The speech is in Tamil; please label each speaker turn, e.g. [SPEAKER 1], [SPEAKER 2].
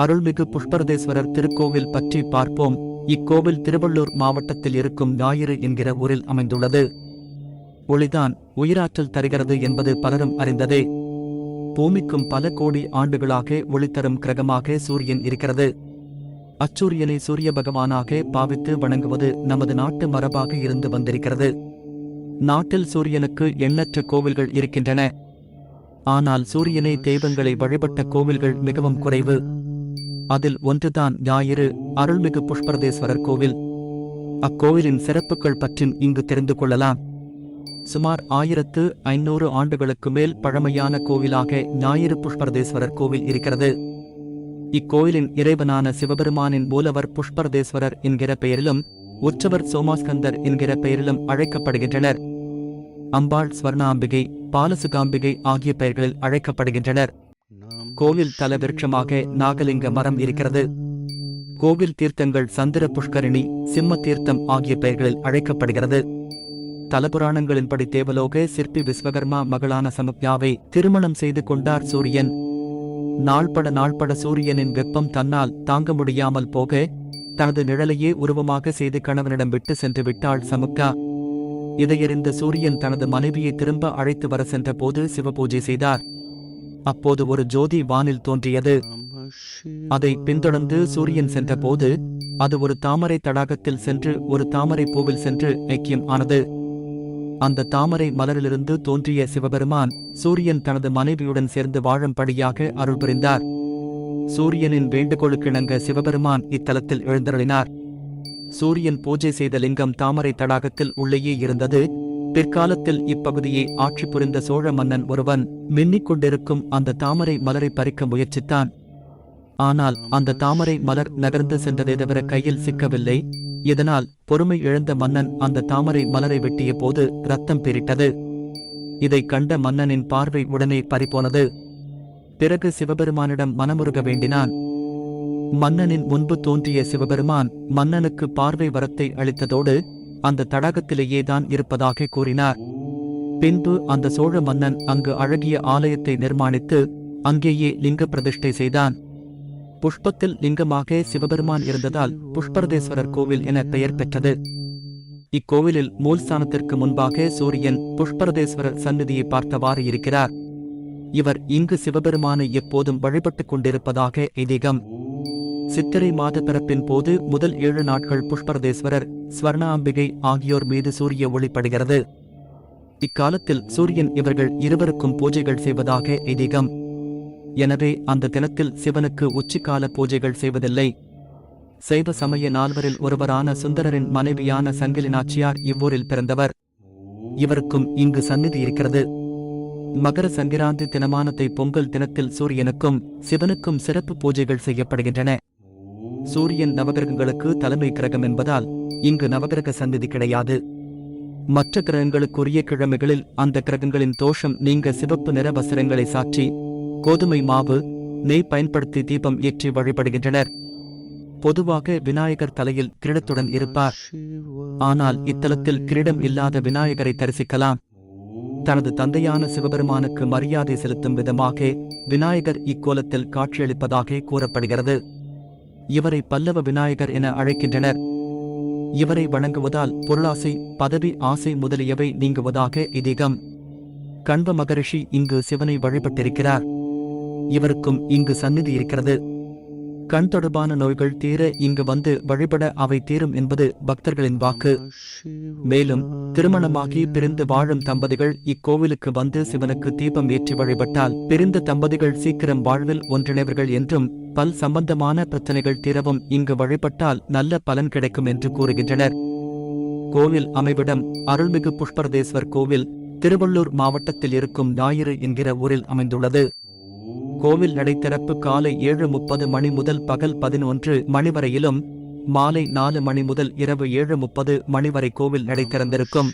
[SPEAKER 1] அருள்மிகு புஷ்பரதேஸ்வரர் திருக்கோவில் பற்றி பார்ப்போம். இக்கோவில் திருவள்ளூர் மாவட்டத்தில் இருக்கும் ஞாயிறு என்கிற ஊரில் அமைந்துள்ளது. ஒளிதான் உயிராற்றல் தருகிறது என்பது பலரும் அறிந்ததே. பூமிக்கும் பல கோடி ஆண்டுகளாக ஒளித்தரும் கிரகமாக சூரியன் இருக்கிறது. அச்சூரியனை சூரிய பகவானாக பாவித்து வணங்குவது நமது நாட்டு மரபாக இருந்து வந்திருக்கிறது. நாட்டில் சூரியனுக்கு எண்ணற்ற கோவில்கள் இருக்கின்றன. ஆனால் சூரியனை தெய்வங்களை வழிபட்ட கோவில்கள் மிகவும் குறைவு. அதில் ஒன்றுதான் ஞாயிறு அருள்மிகு புஷ்பரதேஸ்வரர் கோவில். அக்கோவிலின் சிறப்புகள் பற்றி இங்கு தெரிந்து கொள்ளலாம். சுமார் ஆயிரத்து ஐநூறு ஆண்டுகளுக்கு மேல் பழமையான கோவிலாக ஞாயிறு புஷ்பரதேஸ்வரர் கோவில் இருக்கிறது. இக்கோயிலின் இறைவனான சிவபெருமானின் மூலவர் புஷ்பரதேஸ்வரர் என்கிற பெயரிலும் உற்சவர் சோமாஸ்கந்தர் என்கிற பெயரிலும் அழைக்கப்படுகின்றனர். அம்பாள் ஸ்வர்ணாம்பிகை பாலசுகாம்பிகை ஆகிய பெயர்களில் அழைக்கப்படுகின்றனர். கோவில் தலவிருட்சமாக நாகலிங்க மரம் இருக்கிறது. கோவில் தீர்த்தங்கள் சந்திர புஷ்கரிணி சிம்ம தீர்த்தம் ஆகிய பெயர்களில் அழைக்கப்படுகிறது. தலபுராணங்களின்படி தேவலோக சிற்பி விஸ்வகர்மா மகளான சமப்யாவை திருமணம் செய்து கொண்டார் சூரியன். நாள்பட நாள்பட சூரியனின் வெப்பம் தன்னால் தாங்க முடியாமல் போக தனது நிழலையே உருவமாக செய்து கணவனிடம் விட்டு சென்று விட்டாள் சமுக்கா இதையறிந்த சூரியன் தனது மனைவியை திரும்ப அழைத்து வர சென்றபோது சிவபூஜை செய்தார். அப்போது ஒரு ஜோதி வானில் தோன்றியது. அதை பின்தொடர்ந்து சூரியன் சென்றபோது அது ஒரு தாமரை தடாகத்தில் சென்று ஒரு தாமரை பூவில் சென்று ஐக்கியம் ஆனது. அந்த தாமரை மலரிலிருந்து தோன்றிய சிவபெருமான் சூரியன் தனது மனைவியுடன் சேர்ந்து வாழும்படியாக அருள் புரிந்தார். சூரியனின் வேண்டுகோளுக்கிணங்க சிவபெருமான் இத்தலத்தில் எழுந்தருளினார். சூரியன் பூஜை செய்த லிங்கம் தாமரை தடாகத்தில் உள்ளேயே இருந்தது. பிற்காலத்தில் இப்பகுதியை ஆட்சி புரிந்த சோழ மன்னன் ஒருவன் மின்னிக் கொண்டிருக்கும் அந்த தாமரை மலரை பறிக்க முயற்சித்தான். ஆனால் அந்த தாமரை மலர் நகர்ந்து சென்றதை தவிர கையில் சிக்கவில்லை. இதனால் பொறுமை இழந்த மன்னன் அந்த தாமரை மலரை வெட்டிய போது ரத்தம் பெரிட்டது. இதைக் கண்ட மன்னனின் பார்வை உடனே பறிபோனது. பிறகு சிவபெருமானிடம் மனமுருக வேண்டினான். மன்னனின் முன்பு தோன்றிய சிவபெருமான் மன்னனுக்கு பார்வை வரத்தை அளித்ததோடு அந்த தடாகத்திலேயே தான் இருப்பதாக கூறினார். பின்பு அந்த சோழ மன்னன் அங்கு அழகிய ஆலயத்தை நிர்மாணித்து அங்கேயே லிங்க பிரதிஷ்டை செய்தான். புஷ்பத்தில் லிங்கமாக சிவபெருமான் இருந்ததால் புஷ்பரதேஸ்வரர் கோவில் என பெயர் பெற்றது. இக்கோவிலில் மூல்ஸ்தானத்திற்கு முன்பாக சூரியன் புஷ்பரதேஸ்வரர் சந்நிதியை பார்த்தவாறு இருக்கிறார். இவர் இங்கு சிவபெருமானை எப்போதும் வழிபட்டுக் கொண்டிருப்பதாக ஐதீகம். சித்திரை மாத பிறப்பின் போது முதல் ஏழு நாட்கள் புஷ்பரதேஸ்வரர் ஸ்வர்ணாம்பிகை ஆகியோர் மீது சூரிய ஒளிப்படுகிறது இக்காலத்தில் சூரியன் இவர்கள் இருவருக்கும் பூஜைகள் செய்வதாக ஐதீகம். எனவே அந்த தினத்தில் சிவனுக்கு உச்சிக்கால பூஜைகள் செய்வதில்லை. சைவ சமய நால்வரில் ஒருவரான சுந்தரரின் மனைவியான சங்கிலி நாச்சியார் இவ்வூரில் பிறந்தவர். இவருக்கும் இங்கு சந்நிதி இருக்கிறது. மகர சங்கிராந்தி தினமானத்தை பொங்கல் தினத்தில் சூரியனுக்கும் சிவனுக்கும் சிறப்பு பூஜைகள் செய்யப்படுகின்றன. சூரியன் நவகிரகங்களுக்கு தலைமை கிரகம் என்பதால் இங்கு நவகிரக சந்ததி கிடையாது. மற்ற கிரகங்களுக்குரிய கிழமைகளில் அந்த கிரகங்களின் தோஷம் நீங்க சிவப்பு நிற வஸ்திரங்களை சாற்றி கோதுமை மாவு நெய் பயன்படுத்தி தீபம் ஏற்றி வழிபடுகின்றனர். பொதுவாக விநாயகர் தலையில் கிரீடத்துடன் இருப்பார். ஆனால் இத்தலத்தில் கிரீடம் இல்லாத விநாயகரை தரிசிக்கலாம். தனது தந்தையான சிவபெருமானுக்கு மரியாதை செலுத்தும் விதமாக விநாயகர் இக்கோலத்தில் காட்சியளிப்பதாக கூறப்படுகிறது. இவரை பல்லவ விநாயகர் என அழைக்கின்றனர். இவரை வணங்குவதால் பொருளாசை பதவி ஆசை முதலியவை நீங்குவதாக இதீகம் கண்ப மகரிஷி இங்கு சிவனை வழிபட்டிருக்கிறார். இவருக்கும் இங்கு சந்நிதி இருக்கிறது. கண் தொடர்பான நோய்கள் தீர இங்கு வந்து வழிபட அவை தீரும் என்பது பக்தர்களின் வாக்கு. மேலும் திருமணமாகி பிரிந்து வாழும் தம்பதிகள் இக்கோவிலுக்கு வந்து சிவனுக்கு தீபம் ஏற்றி வழிபட்டால் பிரிந்த தம்பதிகள் சீக்கிரம் வாழ்வில் ஒன்றிணைவர்கள் என்றும் பல் சம்பந்தமான பிரச்சனைகள் தீரவும் இங்கு வழிபட்டால் நல்ல பலன் கிடைக்கும் என்று கூறுகின்றனர். கோவில் அமைவிடம் அருள்மிகு புஷ்பரதேஸ்வர் கோவில் திருவள்ளூர் மாவட்டத்தில் இருக்கும் ஞாயிறு என்கிற ஊரில் அமைந்துள்ளது. கோவில் நடைத்திறப்பு காலை ஏழு முப்பது மணி முதல் பகல் பதினொன்று மணி வரையிலும் மாலை நாலு மணி முதல் இரவு ஏழு முப்பது மணி வரை கோவில் நடை திறந்திருக்கும்